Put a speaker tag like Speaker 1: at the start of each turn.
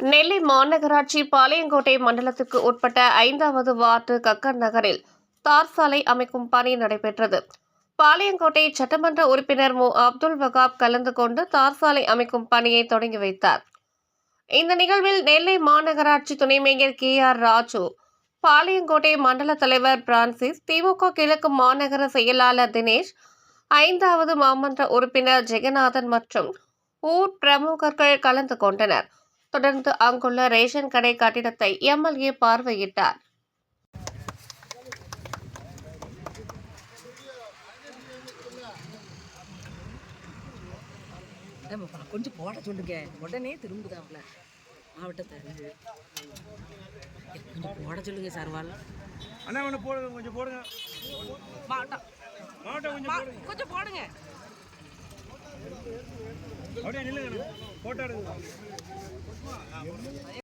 Speaker 1: நெல்லை மாநகராட்சி பாளையங்கோட்டை மண்டலத்துக்கு உட்பட்ட ஐந்தாவது வார்டு கக்கர் நகரில் தார் சாலை அமைக்கும் பணி நடைபெற்றது. பாளையங்கோட்டை சட்டமன்ற உறுப்பினர் மு. அப்துல் வகாப் கலந்து கொண்டு தார் சாலை அமைக்கும் பணியை தொடங்கி வைத்தார். இந்த நிகழ்வில் நெல்லை மாநகராட்சி துணை mayor K. R. Raju Palayamkottai மண்டல தலைவர் பிரான்சிஸ் திமுக கிழக்கு மாநகர செயலாளர் தினேஷ் ஐந்தாவது மாமன்ற உறுப்பினர் ஜெகநாதன் மற்றும் ஊர் பிரமுகர்கள் கலந்து கொண்டனர். தொடர்ந்து அங்குள்ள ரேஷன் கடை கட்டிடத்தை எம்எல்ஏ பார்வையிட்டார்.
Speaker 2: கொஞ்சம் போட சொல்லுங்க. உடனே திரும்புதாப்ல மாவட்டத்தை. கொஞ்சம் போட சொல்லுங்க சார் வாழ
Speaker 3: அண்ணா ஒன்று போடுங்க கொஞ்சம் போடுங்க.
Speaker 2: மாவட்டம்.
Speaker 3: மாவட்டம் கொஞ்சம்
Speaker 2: கொஞ்சம் போடுங்க.
Speaker 3: அப்படியே நில்லுங்க போட்டோ எடுங்க.